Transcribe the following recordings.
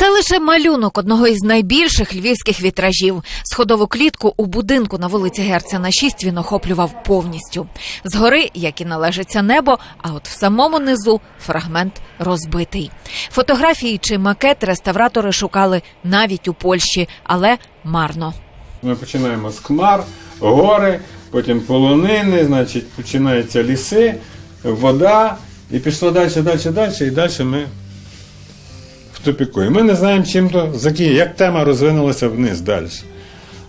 Це лише малюнок одного із найбільших львівських вітражів. Сходову клітку у будинку на вулиці Герцена 6 він охоплював повністю. Згори, як і належиться небо, а от в самому низу фрагмент розбитий. Фотографії чи макет реставратори шукали навіть у Польщі, але марно. Ми починаємо з хмар, гори, потім полонини, значить, починаються ліси, вода, і пішло далі, далі, далі, і далі ми в тупіку. І ми не знаємо, чим то закінчить, як тема розвинулася вниз далі.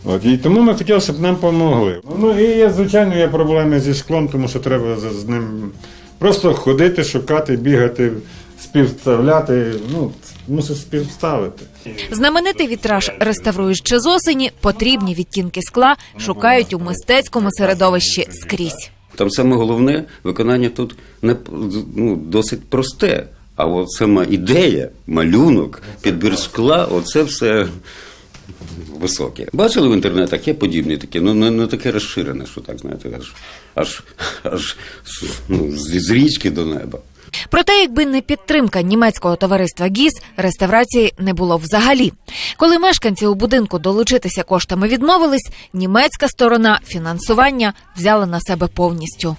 От, і тому ми хотіли, щоб нам допомогли. Ну і є, звичайно, є проблеми зі шклом, тому що треба з з ним просто ходити, шукати, бігати, співставляти. Ну, мусиш співставити. Знаменитий вітраж реставрують ще з осені. Потрібні відтінки скла шукають у мистецькому середовищі скрізь. Там саме головне виконання тут не ну, досить просте. А от сама ідея, малюнок, підбір скла, оце все високе. Бачили в інтернетах, є подібні такі, ну не, не таке розширене, що так, знаєте, аж аж, аж ну, з річки до неба. Проте, якби не підтримка німецького товариства ГІС, реставрації не було взагалі. Коли мешканці у будинку долучитися коштами відмовились, німецька сторона фінансування взяла на себе повністю.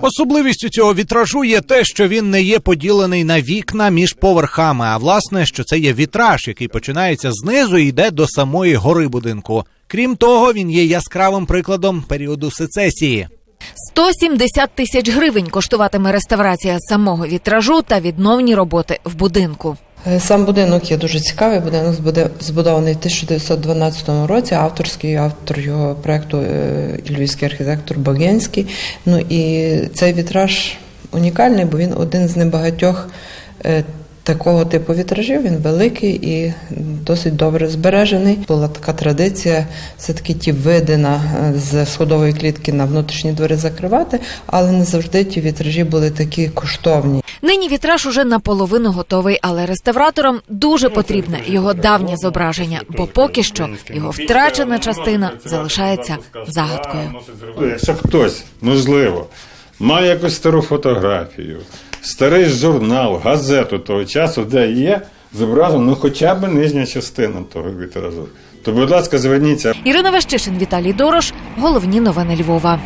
Особливістю цього вітражу є те, що він не є поділений на вікна між поверхами, а власне, що це є вітраж, який починається знизу і йде до самої гори будинку. Крім того, він є яскравим прикладом періоду сецесії. 170 тисяч гривень коштуватиме реставрація самого вітражу та відновні роботи в будинку. Е, Сам будинок є дуже цікавий. Будинок збудований в 1912 році. Авторський автор його проекту е, львівський архітектор Богенський. Ну і цей вітраж унікальний, бо він один з небагатьох е, такого типу вітражів. Він великий і досить добре збережений. Була така традиція все-таки ті види з сходової клітки на внутрішні двори закривати, але не завжди ті вітражі були такі коштовні. Нині вітраж уже наполовину готовий, але реставраторам дуже потрібне його давнє зображення, бо поки що його втрачена частина залишається загадкою. Якщо хтось, можливо, має якусь стару фотографію, старий журнал, газету того часу, де є зображено ну, хоча б нижня частина того вітражу, то, будь ласка, зверніться. Ірина Ващишин, Віталій Дорош. Головні новини Львова.